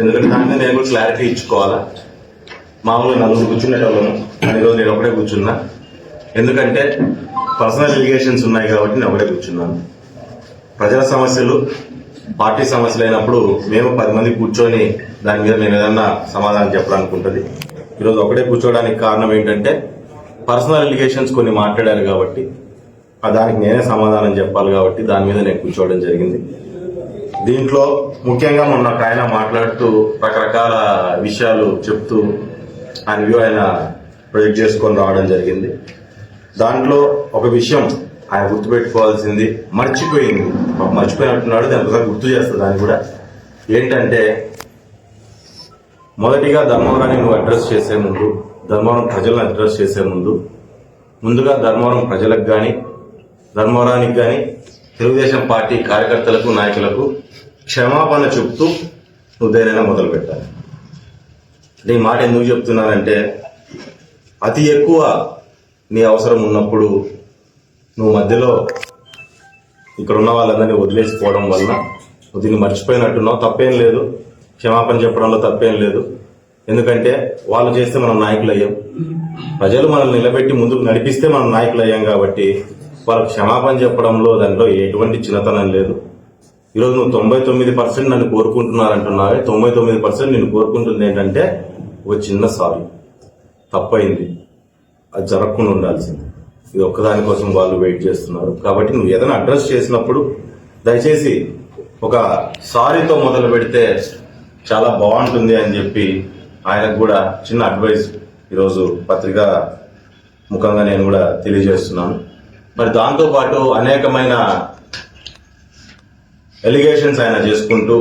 ఎందుకంటే దాని మీద నేను కూడా క్లారిటీ ఇచ్చుకోవాలా? మామూలుగా నలుగురు కూర్చునేటోళ్ళను కానీ ఈరోజు నేను ఒకటే కూర్చున్నా. ఎందుకంటే పర్సనల్ ఎలిగేషన్స్ ఉన్నాయి కాబట్టి నేను ఒకటే కూర్చున్నాను. ప్రజల సమస్యలు పార్టీ సమస్యలు అయినప్పుడు మేము పది మంది కూర్చొని దాని మీద నేను ఏదన్నా సమాధానం చెప్పడానికి ఉంటుంది. ఈరోజు ఒకటే కూర్చోవడానికి కారణం ఏంటంటే పర్సనల్ ఎలిగేషన్స్ కొన్ని మాట్లాడారు కాబట్టి దానికి నేనే సమాధానం చెప్పాలి కాబట్టి దాని మీద నేను కూర్చోవడం జరిగింది. దీంట్లో ముఖ్యంగా మొన్న ఒక ఆయన మాట్లాడుతూ రకరకాల విషయాలు చెప్తూ ఆయన వ్యూ ఆయన ప్రొజెక్ట్ చేసుకొని రావడం జరిగింది. దాంట్లో ఒక విషయం ఆయన గుర్తుపెట్టుకోవాల్సింది మర్చిపోయింది. మర్చిపోయినట్టున్నాడు దాని ఒకసారి గుర్తు చేస్తా దాన్ని కూడా. ఏంటంటే మొదటిగా ధర్మవరాన్ని నువ్వు అడ్రస్ చేసే ముందు ధర్మవరం ప్రజలను అడ్రస్ చేసే ముందు ముందుగా ధర్మవరం ప్రజలకు కానీ ధర్మవరానికి కానీ తెలుగుదేశం పార్టీ కార్యకర్తలకు నాయకులకు క్షమాపణ చెప్తూ నువ్వు దేనైనా మొదలు పెట్టాలి. నీ మాట ఎందుకు చెప్తున్నానంటే అతి ఎక్కువ నీ అవసరం ఉన్నప్పుడు నువ్వు మధ్యలో ఇక్కడ ఉన్న వాళ్ళందరినీ వదిలేసిపోవడం వల్ల దీన్ని మర్చిపోయినట్టున్నావు. తప్పేం లేదు. క్షమాపణ చెప్పడంలో తప్పేం లేదు. ఎందుకంటే వాళ్ళు చేస్తే మనం నాయకులు అయ్యాం ప్రజలు మనల్ని నిలబెట్టి ముందుకు నడిపిస్తే మనం నాయకులు అయ్యాం కాబట్టి వాళ్ళకి క్షమాపణ చెప్పడంలో దాంట్లో ఎటువంటి చిన్నతనం లేదు. ఈరోజు నువ్వు తొంభై తొమ్మిది పర్సెంట్ నన్ను కోరుకుంటున్నారంటున్నావే. తొంభై తొమ్మిది పర్సెంట్ నేను కోరుకుంటుంది ఏంటంటే ఒక చిన్న సారీ తప్పైంది. అది జరగకుండా ఉండాల్సింది. ఇది ఒక్కదాని కోసం వాళ్ళు వెయిట్ చేస్తున్నారు. కాబట్టి నువ్వు ఏదైనా అడ్రస్ చేసినప్పుడు దయచేసి ఒక సారీతో మొదలు పెడితే చాలా బాగుంటుంది అని చెప్పి ఆయనకు కూడా చిన్న అడ్వైస్ ఈరోజు పత్రిక ముఖంగా నేను కూడా తెలియజేస్తున్నాను. మరి దాంతో పాటు అనేకమైన ఎలిగేషన్స్ ఆయన చేసుకుంటూ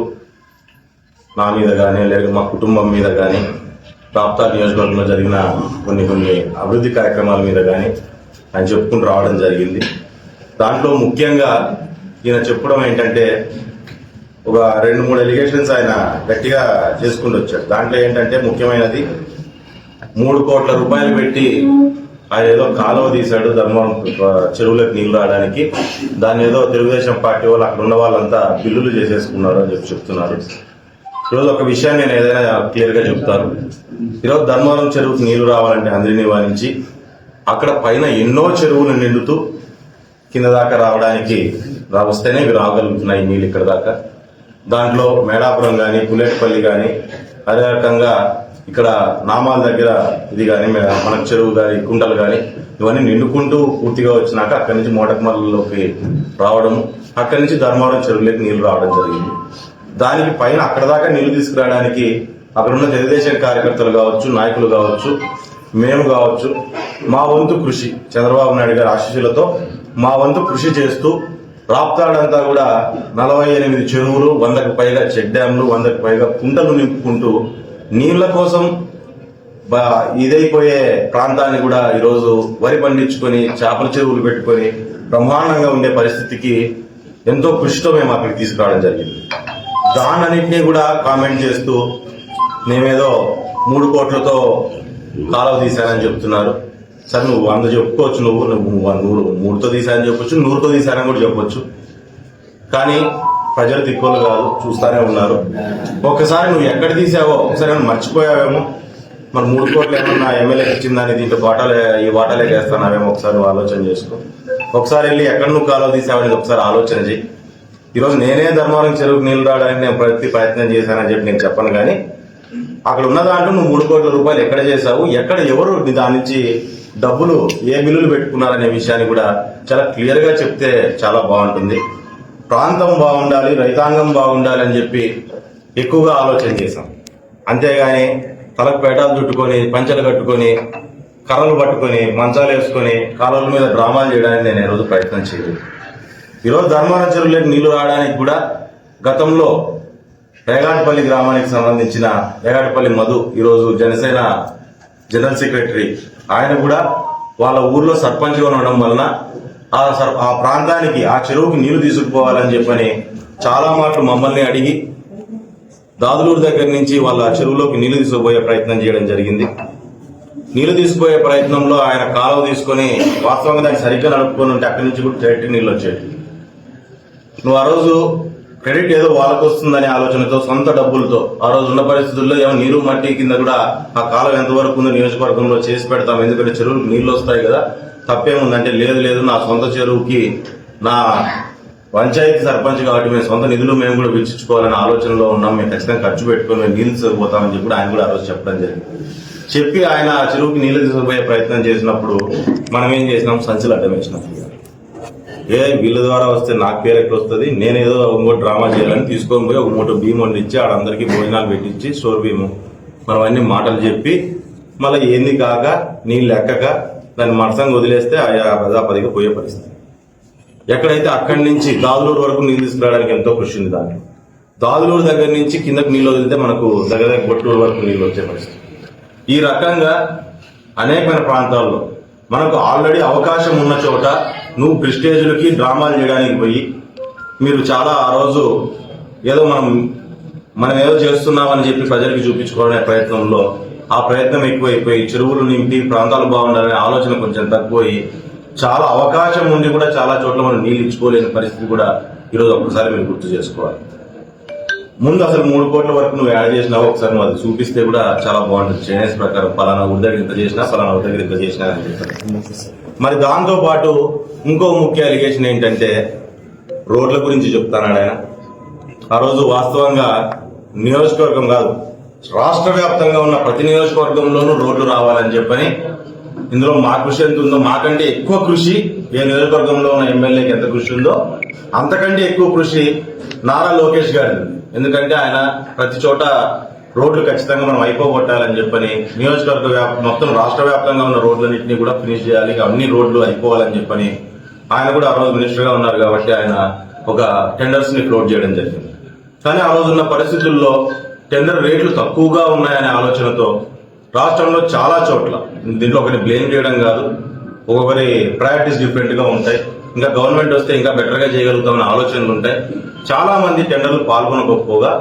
నా మీద కానీ లేదా మా కుటుంబం మీద కానీ ప్రాప్తా నియోజకవర్గంలో జరిగిన కొన్ని కొన్ని అభివృద్ధి కార్యక్రమాల మీద కానీ ఆయన చెప్పుకుంటూ రావడం జరిగింది. దాంట్లో ముఖ్యంగా ఈయన చెప్పడం ఏంటంటే ఒక రెండు మూడు ఎలిగేషన్స్ ఆయన గట్టిగా చేసుకుంటూ వచ్చాడు. దాంట్లో ఏంటంటే ముఖ్యమైనది మూడు కోట్ల రూపాయలు పెట్టి ఆయన ఏదో కాలువ తీశాడు ధర్మవరం చెరువులకు నీళ్ళు రావడానికి. దాన్ని ఏదో తెలుగుదేశం పార్టీ వాళ్ళు అక్కడ ఉన్న వాళ్ళంతా బిల్లులు చేసేసుకున్నారు అని చెప్పి చెప్తున్నారు. ఈరోజు ఒక విషయాన్ని నేను ఏదైనా క్లియర్గా చెప్తాను. ఈరోజు ధర్మవరం చెరువుకు నీళ్ళు రావాలంటే అందరినీ నివారించి అక్కడ పైన ఎన్నో చెరువులు నిండుతూ కింద దాకా రావడానికి వస్తేనే ఇవి రాగలుగుతున్నాయి నీళ్ళు ఇక్కడ దాకా. దాంట్లో మేడాపురం కానీ పులేటిపల్లి కానీ అదే రకంగా ఇక్కడ నామాల దగ్గర ఇది కానీ మనకు చెరువు కానీ కుంటలు కానీ ఇవన్నీ నిండుకుంటూ పూర్తిగా వచ్చినాక అక్కడి నుంచి మోటకమల్లలోకి రావడం అక్కడి నుంచి ధర్మవరం చెరువులోకి నీళ్ళు రావడం జరిగింది. దానికి పైన అక్కడ దాకా నీళ్ళు తీసుకురావడానికి అక్కడ ఉన్న తెలుగుదేశం కార్యకర్తలు కావచ్చు నాయకులు కావచ్చు మేము కావచ్చు మా వంతు కృషి చంద్రబాబు నాయుడు గారి ఆశీస్సులతో మా వంతు కృషి చేస్తూ రాప్తాడంతా కూడా నలభై ఎనిమిది చెరువులు వందకు పైగా చెక్ డ్యామ్లు వందకు పైగా కుంటలు నింపుకుంటూ నీళ్ళ కోసం ఇదైపోయే ప్రాంతాన్ని కూడా ఈరోజు వరి పండించుకొని చేపల చెరువులు పెట్టుకొని బ్రహ్మాండంగా ఉండే పరిస్థితికి ఎంతో కృషితో మేము అక్కడికి తీసుకురావడం జరిగింది. దానన్నింటినీ కూడా కామెంట్ చేస్తూ మేమేదో మూడు కోట్లతో కాలువ తీశానని చెప్తున్నారు. సరే నువ్వు వంద చెప్పుకోవచ్చు నువ్వు నువ్వు నూరు మూడుతో తీశానని చెప్పొచ్చు నూరుతో తీశానని కూడా చెప్పొచ్చు. కానీ ప్రజలు తిక్కోలు కాదు చూస్తానే ఉన్నారు. ఒక్కసారి నువ్వు ఎక్కడ తీసావో ఒకసారి ఏమైనా మర్చిపోయావేమో? మరి మూడు కోట్లు ఏమన్నా ఎమ్మెల్యేకి ఇచ్చిందని దీంట్లో వాటాలే ఈ వాటాలే వేస్తానావేమో ఒకసారి నువ్వు ఆలోచన చేసుకో. ఒకసారి వెళ్ళి ఎక్కడ నువ్వు కాలువ తీసావని ఒకసారి ఆలోచన చేయి ఈరోజు నేనే ధర్మవరం చెరువుకు నీళ్ళు రావడానికి నేను ప్రతి ప్రయత్నం చేశానని చెప్పి నేను చెప్పను కానీ అక్కడ ఉన్న దాంట్లో నువ్వు మూడు కోట్ల రూపాయలు ఎక్కడ చేశావు ఎక్కడ ఎవరు దాని నుంచి డబ్బులు ఏ బిల్లులు పెట్టుకున్నారనే విషయాన్ని కూడా చాలా క్లియర్గా చెప్తే చాలా బాగుంటుంది. ప్రాంతం బాగుండాలి రైతాంగం బాగుండాలి అని చెప్పి ఎక్కువగా ఆలోచన చేశాం. అంతేగాని తలకు పేటాలు చుట్టుకొని పంచలు కట్టుకొని కర్రలు పట్టుకొని మంచాలు వేసుకొని కాలువల మీద డ్రామాలు చేయడానికి నేను ఈరోజు రోజు ప్రయత్నం చేయలేదు. ఈరోజు ధర్మవరం చెరువులోకి నీళ్ళు రావడానికి కూడా గతంలో రేగాటిపల్లి గ్రామానికి సంబంధించిన రేగాటిపల్లి మధు ఈరోజు జనసేన జనరల్ సెక్రటరీ ఆయన కూడా వాళ్ళ ఊర్లో సర్పంచ్గా ఉండడం వలన ఆ సర్ ఆ ప్రాంతానికి ఆ చెరువుకి నీళ్ళు తీసుకుపోవాలని చెప్పని చాలా మాటలు మమ్మల్ని అడిగి దాదులూరు దగ్గర నుంచి వాళ్ళ చెరువులోకి నీళ్ళు తీసుకుపోయే ప్రయత్నం చేయడం జరిగింది. నీళ్ళు తీసుకుపోయే ప్రయత్నంలో ఆయన కాలువ తీసుకొని వాస్తవంగా దాన్ని సరిగ్గా నడుపుకొని ఉంటే అక్కడి నుంచి కూడా డైరెక్ట్ నీళ్ళు వచ్చాయి నువ్వు ఆ రోజు క్రెడిట్ ఏదో వాళ్ళకు వస్తుందనే ఆలోచనతో సొంత డబ్బులతో ఆ రోజు ఉన్న పరిస్థితుల్లో ఏమో నీరు మట్టి కింద కూడా ఆ కాలం ఎంతవరకు ఉందో నియోజకవర్గంలో చేసి పెడతాం ఎందుకంటే చెరువులకు నీళ్ళు వస్తాయి కదా. తప్పేముందంటే లేదు లేదు నా సొంత చెరువుకి నా పంచాయతీ సర్పంచ్ కాబట్టి మేము సొంత నిధులు మేము కూడా వెచ్చించుకోవాలనే ఆలోచనలో ఉన్నాం. మేము ఖచ్చితంగా ఖర్చు పెట్టుకొని మేము నీళ్ళు తీసుకుపోతామని చెప్పి ఆయన కూడా ఆ రోజు చెప్పడం జరిగింది. చెప్పి ఆయన ఆ చెరువుకి నీళ్ళు తీసుకుపోయే ప్రయత్నం చేసినప్పుడు మనం ఏం చేసినాం? సంచులు అడ్డం వేసినాం. ఏ వీళ్ళ ద్వారా వస్తే నాకు పేరు ఎట్లా వస్తుంది? నేనేదో ఇంకో డ్రామా చేయాలని తీసుకొని పోయి ఒక మూట భీమ్ వండించి ఆడందరికీ భోజనాలు పెట్టించి స్టోర్ భీము. మనం అన్ని మాటలు చెప్పి మళ్ళీ ఏంది కాక నీళ్ళు ఎక్కక దాన్ని మరసంగా వదిలేస్తే ఆయా ప్రజాపతిగా పోయే పరిస్థితి. ఎక్కడైతే అక్కడి నుంచి దాదులూరు వరకు నీళ్ళు తీసుకురావడానికి ఎంతో కృషి ఉంది దాంట్లో. దాదులూరు దగ్గర నుంచి కిందకు నీళ్ళు వదిలితే మనకు దగ్గర దగ్గర గొట్టూరు వరకు నీళ్ళు వచ్చే పరిస్థితి. ఈ రకంగా అనేకమైన ప్రాంతాల్లో మనకు ఆల్రెడీ అవకాశం ఉన్న చోట నువ్వు ప్రిస్టేజ్లకి డ్రామాలు చేయడానికి పోయి మీరు చాలా ఆ రోజు ఏదో మనం మనం ఏదో చేస్తున్నామని చెప్పి ప్రజలకి చూపించుకోవడమే ప్రయత్నంలో ఆ ప్రయత్నం ఎక్కువైపోయి చెరువులు నింపి ప్రాంతాలు బాగుండాలనే ఆలోచన కొంచెం తక్కువయి చాలా అవకాశం ఉండి కూడా చాలా చోట్ల మనం నీళ్ళు ఇచ్చుకోలేని పరిస్థితి కూడా ఈరోజు ఒక్కసారి మీరు గుర్తు చేసుకోవాలి. ముందు అసలు మూడు కోట్ల వరకు నువ్వు యాడ్ చేసినావు ఒకసారి నువ్వు అది చూపిస్తే కూడా చాలా బాగుంటుంది. చైనీస్ ప్రకారం ఫలానా ఊరి దగ్గర ఇంత చేసినా ఫలానా ఊరి దగ్గర ఇంత చేసినా అని చెప్పారు మరి దాంతో పాటు ఇంకో ముఖ్య అలిగేషన్ ఏంటంటే రోడ్ల గురించి చెప్తానాడు ఆయన. ఆ రోజు వాస్తవంగా నియోజకవర్గం కాదు రాష్ట్ర వ్యాప్తంగా ఉన్న ప్రతి నియోజకవర్గంలోనూ రోడ్లు రావాలని చెప్పని ఇందులో మా కృషి ఎంత ఉందో మాకంటే ఎక్కువ కృషి ఏ నియోజకవర్గంలో ఉన్న ఎమ్మెల్యేకి ఎంత కృషి ఉందో అంతకంటే ఎక్కువ కృషి నారా లోకేష్ గారిది. ఎందుకంటే ఆయన ప్రతి చోట రోడ్లు ఖచ్చితంగా మనం అయిపోగొట్టాలని చెప్పని నియోజకవర్గ వ్యాప్ మొత్తం రాష్ట్ర వ్యాప్తంగా ఉన్న రోడ్లన్నింటినీ కూడా ఫినిష్ చేయాలి అన్ని రోడ్లు అయిపోవాలని చెప్పని ఆయన కూడా ఆ రోజు మినిస్టర్గా ఉన్నారు కాబట్టి ఆయన ఒక టెండర్స్ని ఫ్లోట్ చేయడం జరిగింది. కానీ ఆ రోజు ఉన్న పరిస్థితుల్లో టెండర్ రేట్లు తక్కువగా ఉన్నాయనే ఆలోచనతో రాష్ట్రంలో చాలా చోట్ల దీంట్లో ఒకరిని బ్లేమ్ చేయడం కాదు ఒక్కొక్కరి ప్రయారిటీస్ డిఫరెంట్గా ఉంటాయి. ఇంకా గవర్నమెంట్ వస్తే ఇంకా బెటర్గా చేయగలుగుతామనే ఆలోచనలు ఉంటాయి. చాలా మంది టెండర్లు పాల్గొనకపోగా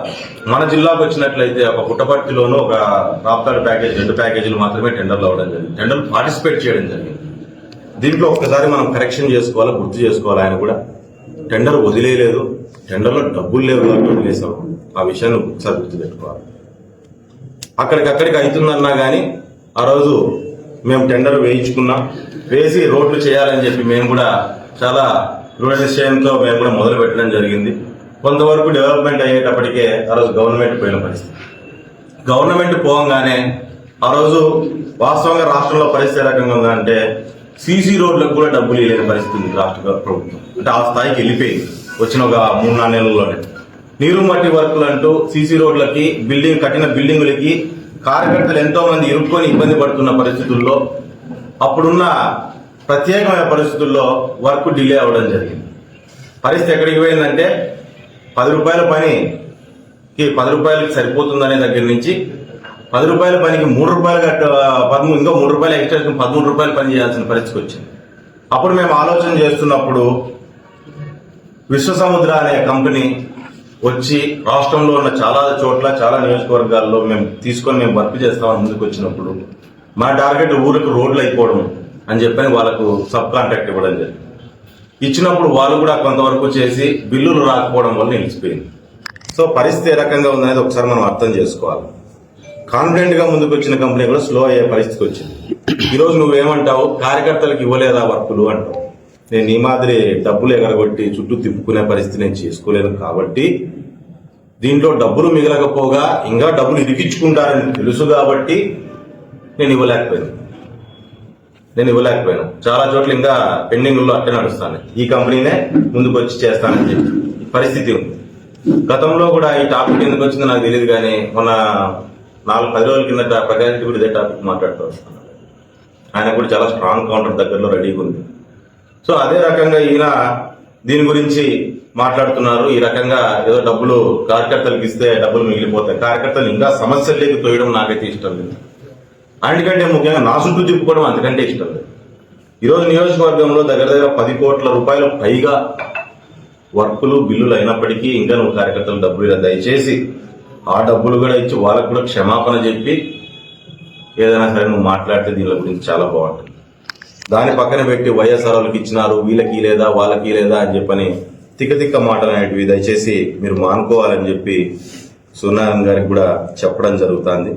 మన జిల్లాకు వచ్చినట్లయితే ఒక పుట్టపర్తిలోనూ ఒక రాప్తాడు ప్యాకేజ్ రెండు ప్యాకేజీలు మాత్రమే టెండర్లు అవ్వడం జరిగింది. టెండర్లు పార్టిసిపేట్ చేయడం జరిగింది. దీంట్లో ఒక్కసారి మనం కరెక్షన్ చేసుకోవాలి గుర్తు చేసుకోవాలి ఆయన కూడా? టెండర్ వదిలేయలేదు. టెండర్లో డబ్బులు లేవు కాబట్టి వదిలేసాం. ఆ విషయాన్ని ఒకసారి గుర్తుపెట్టుకోవాలి. అక్కడికక్కడికి అవుతుందన్నా కానీ ఆ రోజు మేము టెండర్ వేయించుకున్నాం. వేసి రోడ్లు చేయాలని చెప్పి మేము కూడా చాలా దృఢ నిశ్చయంతో మేము కూడా మొదలు పెట్టడం జరిగింది. కొంతవరకు డెవలప్మెంట్ అయ్యేటప్పటికే ఆ రోజు గవర్నమెంట్ పోయిన పరిస్థితి. గవర్నమెంట్ పోగానే ఆ రోజు వాస్తవంగా రాష్ట్రంలో పరిస్థితి రకంగా ఉందంటే సీసీ రోడ్లకు కూడా డబ్బులు ఇవ్వలేని పరిస్థితి ఉంది రాష్ట్ర ప్రభుత్వం. అంటే ఆ స్థాయికి వెళ్ళిపోయింది. వచ్చిన ఒక మూడు నాలుగు నెలల్లోనే. నీరు మట్టి వర్కులు అంటూ సీసీ రోడ్లకి బిల్డింగ్ కట్టిన బిల్డింగులకి కార్యకర్తలు ఎంతో మంది ఇరుక్కొని ఇబ్బంది పడుతున్న పరిస్థితుల్లో అప్పుడున్న ప్రత్యేకమైన పరిస్థితుల్లో వర్క్ డిలే అవ్వడం జరిగింది. పరిస్థితి ఎక్కడికి పోయిందంటే పది రూపాయల పనికి పది రూపాయలకి సరిపోతుందనే దగ్గర నుంచి పది రూపాయల పనికి మూడు రూపాయలు కట్ట పదమూడు ఇంకో మూడు రూపాయలు ఎక్స్ట్రా పదమూడు రూపాయలు పని చేయాల్సిన పరిస్థితి వచ్చింది. అప్పుడు మేము ఆలోచన చేస్తున్నప్పుడు విశ్వసముద్ర అనే కంపెనీ వచ్చి రాష్ట్రంలో ఉన్న చాలా చోట్ల చాలా నియోజకవర్గాల్లో మేము తీసుకొని మేము వర్క్ చేస్తామని ముందుకు వచ్చినప్పుడు మా టార్గెట్ ఊరికి రోడ్లు అయిపోవడం అని చెప్పని వాళ్ళకు సబ్ కాంట్రాక్ట్ ఇవ్వడం జరిగింది. ఇచ్చినప్పుడు వాళ్ళు కూడా కొంతవరకు చేసి బిల్లులు రాకపోవడం వల్ల నిలిచిపోయింది. సో పరిస్థితి ఏ రకంగా ఉందనేది ఒకసారి మనం అర్థం చేసుకోవాలి. కాన్ఫిడెంట్గా ముందుకు వచ్చిన కంపెనీ కూడా స్లో అయ్యే పరిస్థితి వచ్చింది. ఈ రోజు నువ్వేమంటావు? కార్యకర్తలకు ఇవ్వలేదా వర్కులు అంటావు? నేను ఈ మాదిరి డబ్బులు ఎగరగొట్టి చుట్టూ తిప్పుకునే పరిస్థితి నేను చేసుకోలేను కాబట్టి దీంట్లో డబ్బులు మిగలకపోగా ఇంకా డబ్బులు ఇరికించుకుంటారని తెలుసు కాబట్టి నేను ఇవ్వలేకపోయాను. నేను ఇవ్వలేకపోయాను. చాలా చోట్ల ఇంకా పెండింగ్లో అట్టే నడుస్తాను. ఈ కంపెనీనే ముందుకు వచ్చి చేస్తానని చెప్పి పరిస్థితి ఉంది. గతంలో కూడా ఈ టాపిక్ ఎందుకు వచ్చిందో నాకు తెలియదు కానీ మొన్న నాలుగు పది రోజుల కిందట ప్రకాష్ కూడా ఇదే టాపిక్ మాట్లాడుతూ వస్తున్నాను ఆయన కూడా చాలా స్ట్రాంగ్ కౌంటర్ దగ్గరలో రెడీగా ఉంది. సో అదే రకంగా ఈయన దీని గురించి మాట్లాడుతున్నారు. ఈ రకంగా ఏదో డబ్బులు కార్యకర్తలకు ఇస్తే డబ్బులు మిగిలిపోతాయి. కార్యకర్తలు ఇంకా సమస్యల్లోకి తోయడం నాకైతే ఇష్టం లేదు. అందుకంటే ముఖ్యంగా నా చుట్టూ తిప్పుకోవడం అంతకంటే ఇష్టం లేదు. ఈరోజు నియోజకవర్గంలో దగ్గర దగ్గర పది కోట్ల రూపాయలు పైగా వర్కులు బిల్లులు అయినప్పటికీ ఇంకా నువ్వు కార్యకర్తలు డబ్బులు ఇలా దయచేసి ఆ డబ్బులు కూడా ఇచ్చి వాళ్ళకు కూడా క్షమాపణ చెప్పి ఏదైనా సరే నువ్వు మాట్లాడితే దీని గురించి చాలా బాగుంటుంది. దాని పక్కన పెట్టి వైఎస్ఆర్ వాళ్ళకి ఇచ్చినారు వీళ్ళకి లేదా వాళ్ళకి లేదా అని చెప్పని తిక్క తిక్క మాటలు అనేటివి దయచేసి మీరు మానుకోవాలని చెప్పి సూర్యనారాయణ గారికి కూడా చెప్పడం జరుగుతుంది.